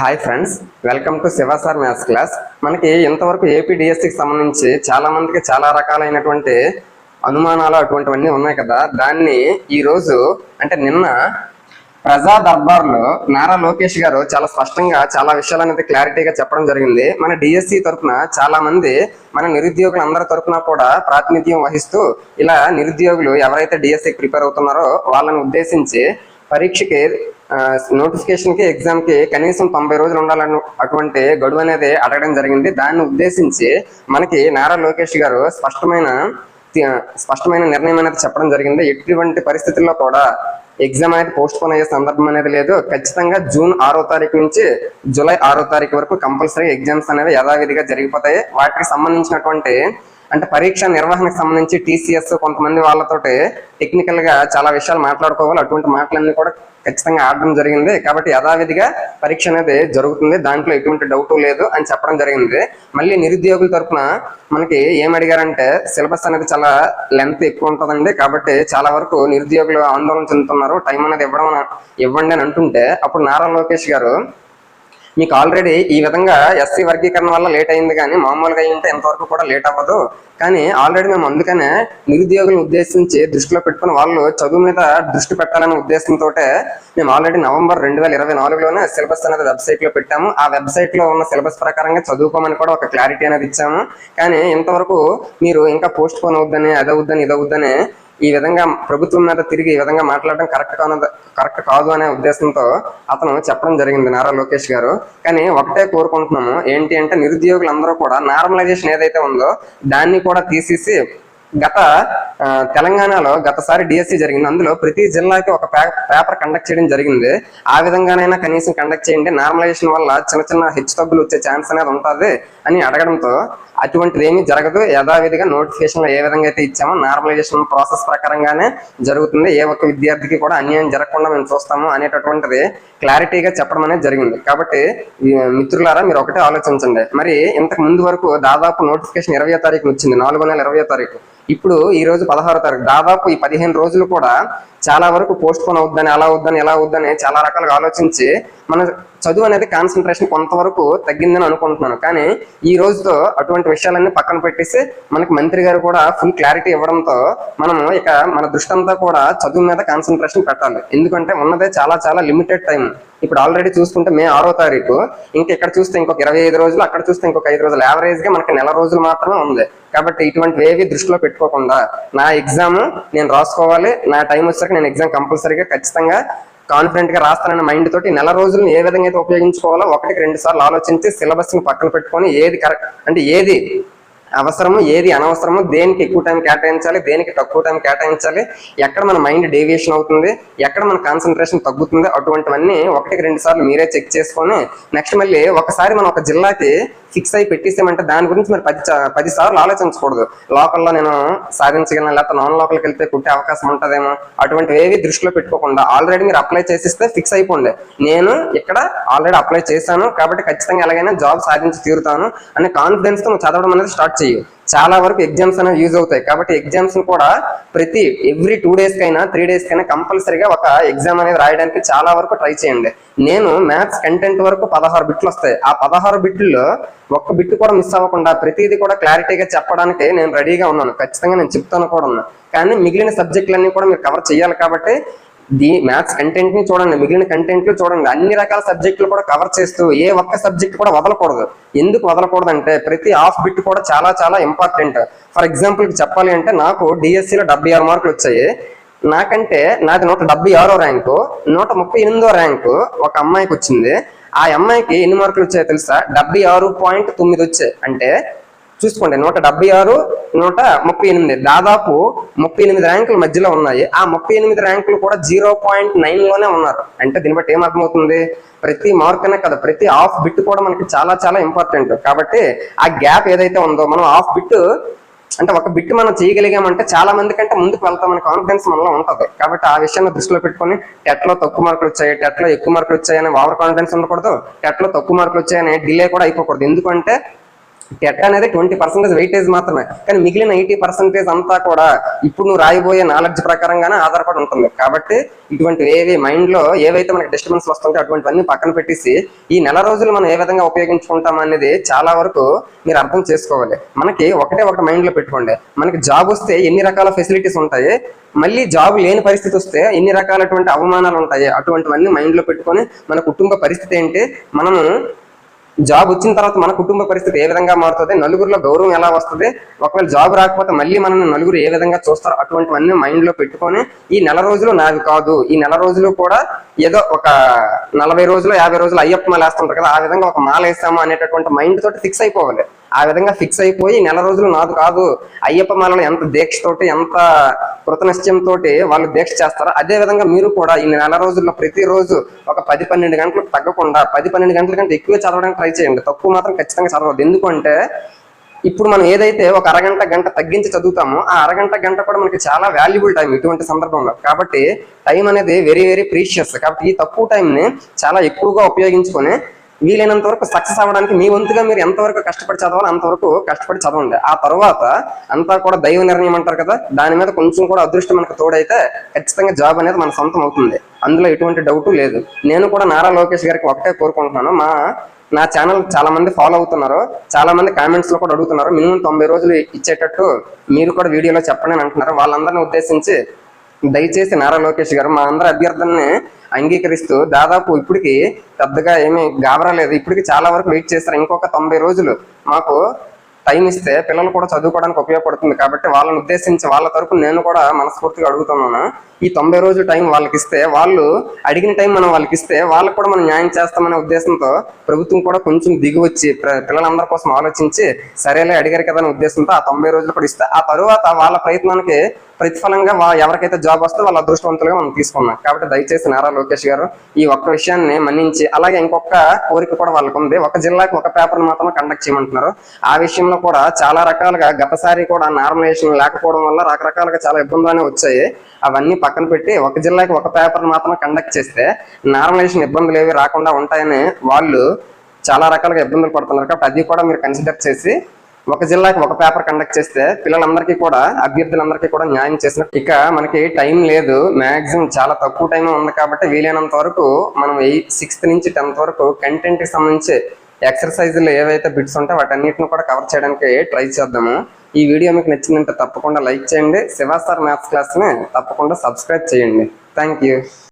Hi friends welcome to Shiva sir maths class. మనకి ఇంతవరకు AP డిఎస్సికి సంబంధించి చాలా మందికి చాలా రకాలైనటువంటి అనుమానాలు అటువంటివన్నీ ఉన్నాయి కదా. దాన్ని ఈ రోజు అంటే నిన్న ప్రజా దర్బార్లో నారా లోకేష్ గారు చాలా స్పష్టంగా చాలా విషయాలు అనేది క్లారిటీగా చెప్పడం జరిగింది. మన డిఎస్సి తరఫున చాలా మంది మన నిరుద్యోగులు అందరి తరఫున కూడా ప్రాతినిధ్యం వహిస్తూ ఇలా నిరుద్యోగులు ఎవరైతే డిఎస్సికి ప్రిపేర్ అవుతున్నారో వాళ్ళని ఉద్దేశించి పరీక్షకి నోటిఫికేషన్కి ఎగ్జామ్కి ఎగ్జామ్కి కనీసం తొంభై రోజులు ఉండాలని అటువంటి గడువు అనేది అడగడం జరిగింది. దాన్ని ఉద్దేశించి మనకి నారా లోకేష్ గారు స్పష్టమైన స్పష్టమైన నిర్ణయం అనేది చెప్పడం జరిగింది. ఎటువంటి పరిస్థితుల్లో కూడా ఎగ్జామ్ అనేది పోస్ట్ పోన్ అయ్యే సందర్భం అనేది లేదు. ఖచ్చితంగా జూన్ ఆరో తారీఖు నుంచి జూలై ఆరో తారీఖు వరకు కంపల్సరీ ఎగ్జామ్స్ అనేవి యథావిధిగా జరిగిపోతాయి. వాటికి సంబంధించినటువంటి అంటే పరీక్ష నిర్వహణకు సంబంధించి టీసీఎస్ కొంతమంది వాళ్ళతోటి టెక్నికల్గా చాలా విషయాలు మాట్లాడుకోవాలి. అటువంటి మాటలన్నీ కూడా ఖచ్చితంగా ఆడడం జరిగింది. కాబట్టి యథావిధిగా పరీక్ష అనేది జరుగుతుంది. దాంట్లో ఎటువంటి డౌట్ లేదు అని చెప్పడం జరిగింది. మళ్ళీ నిరుద్యోగుల తరపున మనకి ఏం అడిగారంటే సిలబస్ అనేది చాలా లెంత్ ఎక్కువ ఉంటుందండి. కాబట్టి చాలా వరకు నిరుద్యోగులు ఆందోళన చెందుతున్నారు. టైం అనేది ఇవ్వడం ఇవ్వండి అని అంటుంటే అప్పుడు నారా లోకేష్ గారు మీకు ఆల్రెడీ ఈ విధంగా ఎస్సీ వర్గీకరణ వల్ల లేట్ అయింది కానీ మామూలుగా అయ్యింటే ఎంతవరకు కూడా లేట్ అవ్వదు. కానీ ఆల్రెడీ మేము అందుకనే నిరుద్యోగులను ఉద్దేశించి దృష్టిలో పెట్టుకుని వాళ్ళు చదువు మీద దృష్టి పెట్టాలనే ఉద్దేశంతో మేము ఆల్రెడీ నవంబర్ రెండు వేల ఇరవై నాలుగులోనే సిలబస్ అనేది వెబ్సైట్లో పెట్టాము. ఆ వెబ్సైట్లో ఉన్న సిలబస్ ప్రకారంగా చదువుకోమని కూడా ఒక క్లారిటీ అనేది ఇచ్చాము. కానీ ఇంతవరకు మీరు ఇంకా పోస్ట్ పోన్ అవుద్దని అదవుద్దని ఇదవుద్దని ఈ విధంగా ప్రభుత్వం మీద తిరిగి ఈ విధంగా మాట్లాడడం కరెక్ట్ కాదు కరెక్ట్ కాదు అనే ఉద్దేశంతో అతను చెప్పడం జరిగింది నారా లోకేష్ గారు. కానీ ఒకటే కోరుకుంటున్నాము ఏంటి అంటే నిరుద్యోగులందరూ కూడా నార్మలైజేషన్ ఏదైతే ఉందో దాన్ని కూడా తీసేసి గత తెలంగాణలో గతసారి డిఎస్సి జరిగింది. అందులో ప్రతి జిల్లాకి ఒక పేపర్ కండక్ట్ చేయడం జరిగింది. ఆ విధంగానైనా కనీసం కండక్ట్ చేయండి. నార్మలైజేషన్ వల్ల చిన్న చిన్న హెచ్చు తగ్గులు వచ్చే ఛాన్స్ అనేది ఉంటుంది అని అడగడంతో అటువంటిది ఏమీ జరగదు. యథావిధిగా నోటిఫికేషన్ ఏ విధంగా అయితే ఇచ్చామో నార్మలైజేషన్ ప్రాసెస్ ప్రకారంగానే జరుగుతుంది. ఏ ఒక్క విద్యార్థికి కూడా అన్యాయం జరగకుండా మేము చూస్తాము అనేటటువంటిది క్లారిటీగా చెప్పడం అనేది జరిగింది. కాబట్టి మిత్రులారా మీరు ఒకటే ఆలోచించండి. మరి ఇంతకు ముందు వరకు దాదాపు నోటిఫికేషన్ ఇరవై తారీఖు వచ్చింది. నాలుగో నెల ఇరవై తారీఖు. ఇప్పుడు ఈ రోజు పదహారో తారీఖు దాదాపు ఈ పదిహేను రోజులు కూడా చాలా వరకు పోస్ట్ పోన్ అవుద్దని అలా అవుద్దని ఎలా అవుద్దని చాలా రకాలుగా ఆలోచించి మన చదువు అనేది కాన్సన్ట్రేషన్ కొంతవరకు తగ్గిందని అనుకుంటున్నాను. కానీ ఈ రోజుతో అటువంటి విషయాలన్నీ పక్కన పెట్టేసి మనకి మంత్రి గారు కూడా ఫుల్ క్లారిటీ ఇవ్వడంతో మనము ఇక మన దృష్టి అంతా కూడా చదువు మీద కాన్సన్ట్రేషన్ పెట్టాలి. ఎందుకంటే ఉన్నదే చాలా చాలా లిమిటెడ్ టైం ఇప్పుడు ఆల్రెడీ చూసుకుంటే మే ఆరో తారీఖు. ఇంకా ఇక్కడ చూస్తే ఇంకొక ఇరవై ఐదు రోజులు అక్కడ చూస్తే ఇంకొక ఐదు రోజులు. యావరేజ్గా మనకి నెల రోజులు మాత్రమే ఉంది. కాబట్టి ఇటువంటివి ఏవి దృష్టిలో పెట్టుకోకుండా నా ఎగ్జామ్ నేను రాసుకోవాలి. నా టైం వచ్చాక నేను ఎగ్జామ్ కంపల్సరీగా ఖచ్చితంగా కాన్ఫిడెంట్గా రాస్తానన్న మైండ్ తోటి నెల రోజులను ఏ విధంగా అయితే ఉపయోగించుకోవాలో ఒకటికి రెండు సార్లు ఆలోచించి సిలబస్ని పక్కన పెట్టుకొని ఏది కరెక్ట్ అంటే ఏది అవసరము ఏది అనవసరము దేనికి ఎక్కువ టైం కేటాయించాలి దేనికి తక్కువ టైం కేటాయించాలి ఎక్కడ మన మైండ్ డేవియేషన్ అవుతుంది ఎక్కడ మన కాన్సన్ట్రేషన్ తగ్గుతుంది అటువంటివన్నీ ఒకటికి రెండు సార్లు మీరే చెక్ చేసుకొని నెక్స్ట్ మళ్ళీ ఒకసారి మనం ఒక జిల్లాకి ఫిక్స్ అయి పెట్టేసామంటే దాని గురించి మరి పది పది సార్లు ఆలోచించకూడదు. లోకల్లో నేను సాధించగలను లేకపోతే నాన్ లోకల్కి వెళ్తే కుట్టే అవకాశం ఉంటుందేమో అటువంటివి ఏవి దృష్టిలో పెట్టుకోకుండా ఆల్రెడీ మీరు అప్లై చేసిస్తే ఫిక్స్ అయిపోండి. నేను ఇక్కడ ఆల్రెడీ అప్లై చేశాను కాబట్టి ఖచ్చితంగా ఎలాగైనా జాబ్ సాధించి తీరుతాను అనే కాన్ఫిడెన్స్తో నువ్వు చదవడం అనేది స్టార్ట్ చేయు చాలా వరకు ఎగ్జామ్స్ అనేవి యూజ్ అవుతాయి. కాబట్టి ఎగ్జామ్స్ కూడా ప్రతి ఎవ్రీ టూ డేస్ కైనా త్రీ డేస్ కైనా కంపల్సరీగా ఒక ఎగ్జామ్ అనేది రాయడానికి చాలా వరకు ట్రై చేయండి. నేను మ్యాథ్స్ కంటెంట్ వరకు పదహారు బిట్లు వస్తాయి. ఆ పదహారు బిట్లలో ఒక్క బిట్ కూడా మిస్ అవ్వకుండా ప్రతిదీ కూడా క్లారిటీగా చెప్పడానికి నేను రెడీగా ఉన్నాను. ఖచ్చితంగా నేను చెప్తాను కూడా ఉన్నాను కానీ మిగిలిన సబ్జెక్టులన్నీ కూడా మీరు కవర్ చేయాలి కాబట్టి ది మ్యాథ్స్ కంటెంట్ని చూడండి మిగిలిన కంటెంట్ చూడండి. అన్ని రకాల సబ్జెక్టులు కూడా కవర్ చేస్తూ ఏ ఒక్క సబ్జెక్ట్ కూడా వదలకూడదు. ఎందుకు వదలకూడదు అంటే ప్రతి హాఫ్ బిట్ కూడా చాలా చాలా ఇంపార్టెంట్ ఫర్ ఎగ్జాంపుల్ చెప్పాలి అంటే నాకు DSC లో డెబ్బై ఆరు మార్కులు వచ్చాయి. నాకంటే నాది నూట డెబ్బై ఆరో ర్యాంకు నూట ముప్పై ఎనిమిదో ర్యాంకు ఒక అమ్మాయికి వచ్చింది. ఆ అమ్మాయికి ఎన్ని మార్కులు వచ్చాయో తెలుసా? డెబ్బై ఆరు పాయింట్ తొమ్మిది వచ్చాయి. అంటే చూసుకోండి నూట డెబ్బై ఆరు నూట ముప్పై ఎనిమిది. దాదాపు ముప్పై ఎనిమిది ర్యాంకుల మధ్యలో ఉన్నాయి. ఆ ముప్పై ఎనిమిది ర్యాంకులు కూడా జీరో పాయింట్ నైన్లోనే ఉన్నారు. అంటే దీన్ని బట్టి ఏం అర్థమవుతుంది ప్రతి మార్క్ అనే కదా ప్రతి ఆఫ్ బిట్ కూడా మనకి చాలా చాలా ఇంపార్టెంట్. కాబట్టి ఆ గ్యాప్ ఏదైతే ఉందో మనం ఆఫ్ బిట్ అంటే ఒక బిట్ మనం చేయగలిగామంటే చాలా మంది కంటే ముందుకు వెళ్తామని కాన్ఫిడెన్స్ మనలో ఉంటది. కాబట్టి ఆ విషయాన్ని దృష్టిలో పెట్టుకొని టెట్లో తక్కువ మార్కులు వచ్చాయి టెట్లో ఎక్కువ మార్కులు వచ్చాయని ఓవర్ కాన్ఫిడెన్స్ ఉండకూడదు. టెట్లో తక్కువ మార్కులు వచ్చాయని డిలే కూడా అయిపోకూడదు. ఎందుకంటే టెట్ అనేది ట్వంటీ పర్సెంటేజ్ వెయిటేజ్ మాత్రమే. కానీ మిగిలిన ఎయిటీ పర్సెంటేజ్ అంతా కూడా ఇప్పుడు నువ్వు రాయబోయే నాలెడ్జ్ ప్రకారంగానే ఆధారపడి ఉంటుంది. కాబట్టి ఇటువంటి ఏవి మైండ్లో ఏవైతే మనకి డిస్టర్బెన్స్ వస్తుంటే అటువంటివన్నీ పక్కన పెట్టేసి ఈ నెల రోజులు మనం ఏ విధంగా ఉపయోగించుకుంటాం అనేది చాలా వరకు మీరు అర్థం చేసుకోవాలి. మనకి ఒకటే ఒకటి మైండ్లో పెట్టుకోండి. మనకి జాబ్ వస్తే ఎన్ని రకాల ఫెసిలిటీస్ ఉంటాయి? మళ్ళీ జాబ్ లేని పరిస్థితి వస్తే ఎన్ని రకాలటువంటి అవమానాలు ఉంటాయి? అటువంటివన్నీ మైండ్లో పెట్టుకొని మన కుటుంబ పరిస్థితి ఏంటి? మనము జాబ్ వచ్చిన తర్వాత మన కుటుంబ పరిస్థితి ఏ విధంగా మారుతుంది నలుగురిలో గౌరవం ఎలా వస్తుంది ఒకవేళ జాబ్ రాకపోతే మళ్ళీ మనల్ని నలుగురు ఏ విధంగా చూస్తారు అటువంటివన్నీ మైండ్లో పెట్టుకొని ఈ నెల రోజులు నాది కాదు ఈ నెల రోజులు కూడా ఏదో ఒక నలభై రోజులు యాభై రోజులు అయ్యప్ప మాల వేస్తుంటారు కదా ఆ విధంగా ఒక మాల వేస్తాము అనేటటువంటి మైండ్ తోటి ఫిక్స్ అయిపోవాలి. ఆ విధంగా ఫిక్స్ అయిపోయి నెల రోజులు నాది కాదు. అయ్యప్ప మాలను ఎంత దీక్షతోటి ఎంత కృతనిశ్చయంతో వాళ్ళు దీక్ష చేస్తారో అదే విధంగా మీరు కూడా ఈ నెల రోజుల్లో ప్రతిరోజు ఒక పది పన్నెండు గంటలకు తగ్గకుండా పది పన్నెండు గంటల కంటే ఎక్కువ చదవడానికి ట్రై చేయండి. తక్కువ మాత్రం ఖచ్చితంగా చదవద్దు. ఎందుకంటే ఇప్పుడు మనం ఏదైతే ఒక అరగంట గంట తగ్గించి చదువుతామో ఆ అరగంట గంట కూడా మనకి చాలా వాల్యుబుల్ టైం ఇటువంటి సందర్భంలో. కాబట్టి టైం అనేది వెరీ వెరీ ప్రీషియస్ కాబట్టి ఈ తక్కువ టైంని చాలా ఎక్కువగా ఉపయోగించుకొని వీలైనంత వరకు సక్సెస్ అవ్వడానికి మీ వంతుగా మీరు ఎంతవరకు కష్టపడి చదవాలో అంతవరకు కష్టపడి చదవండి. ఆ తర్వాత అంతా కూడా దైవ నిర్ణయం అంటారు కదా దాని మీద కొంచెం కూడా అదృష్టం మనకు తోడైతే ఖచ్చితంగా జాబ్ అనేది మన సొంతం అవుతుంది. అందులో ఎటువంటి డౌట్ లేదు. నేను కూడా నారా లోకేష్ గారికి ఒకటే కోరుకుంటున్నాను. మా నా ఛానల్ చాలా మంది ఫాలో అవుతున్నారు. చాలా మంది కామెంట్స్లో కూడా అడుగుతున్నారు. మినిమం తొంభై రోజులు ఇచ్చేటట్టు మీరు కూడా వీడియోలో చెప్పండి అంటున్నారు. వాళ్ళందరిని ఉద్దేశించి దయచేసి నారా లోకేష్ గారు మా అందరి అభ్యర్థుల్ని అంగీకరిస్తూ దాదాపు ఇప్పటికి పెద్దగా ఏమీ గాబరా లేదు. ఇప్పటికి చాలా వరకు వెయిట్ చేస్తారు. ఇంకొక తొంభై రోజులు మాకు టైం ఇస్తే పిల్లలు కూడా చదువుకోవడానికి ఉపయోగపడుతుంది. కాబట్టి వాళ్ళని ఉద్దేశించి వాళ్ళ తరపు నేను కూడా మనస్ఫూర్తిగా అడుగుతున్నాను. ఈ తొంభై రోజుల టైం వాళ్ళకి ఇస్తే వాళ్ళు అడిగిన టైం మనం వాళ్ళకి ఇస్తే వాళ్ళకి కూడా మనం న్యాయం చేస్తామనే ఉద్దేశంతో ప్రభుత్వం కూడా కొంచెం దిగువచ్చి ప్ర- పిల్లలందరి కోసం ఆలోచించి సరేలే అడిగారు కదా అనే ఉద్దేశంతో ఆ తొంభై రోజులు కూడా ఇస్తే ఆ తరువాత వాళ్ళ ప్రయత్నానికి ప్రతిఫలంగా వా- ఎవరికైతే జాబ్ వస్తే వాళ్ళ అదృష్టవంతులుగా మనం తీసుకున్నాం. కాబట్టి దయచేసి నారా లోకేష్ గారు ఈ ఒక్క విషయాన్ని మన్నించి అలాగే ఇంకొక కోరిక కూడా వాళ్ళకు ఉంది. ఒక జిల్లాకి ఒక పేపర్ మాత్రమే కండక్ట్ చేయమంటున్నారు. ఆ విషయంలో కూడా చాలా రకాలుగా గతసారి కూడా నార్మలైజేషన్ లేకపోవడం వల్ల రకరకాలుగా చాలా ఇబ్బందులు వచ్చాయి. అవన్నీ పక్కన పెట్టి ఒక జిల్లాకి ఒక పేపర్ మాత్రం కండక్ట్ చేస్తే నార్మలైజేషన్ ఇబ్బందులు ఏవి రాకుండా ఉంటాయని వాళ్ళు చాలా రకాలుగా ఇబ్బందులు పడుతున్నారు. కాబట్టి అది కూడా మీరు కన్సిడర్ చేసి ఒక జిల్లాకి ఒక పేపర్ కండక్ట్ చేస్తే పిల్లలందరికీ కూడా అభ్యర్థులందరికీ కూడా న్యాయం చేసిన ఇక మనకి టైం లేదు. మాక్సిమం చాలా తక్కువ టైం ఉంది కాబట్టి వీలైనంత వరకు మనం ఎయిత్ సిక్స్త్ నుంచి టెన్త్ వరకు కంటెంట్కి సంబంధించి ఎక్సర్సైజులు ఏవైతే బిట్స్ ఉంటాయో వాటన్నిటిని కూడా కవర్ చేయడానికి ట్రై చేద్దాము. ఈ వీడియో మీకు నచ్చిందంటే తప్పకుండా లైక్ చేయండి. శివాసార్ మ్యాథ్స్ క్లాస్ని తప్పకుండా సబ్స్క్రైబ్ చేయండి. Thank you.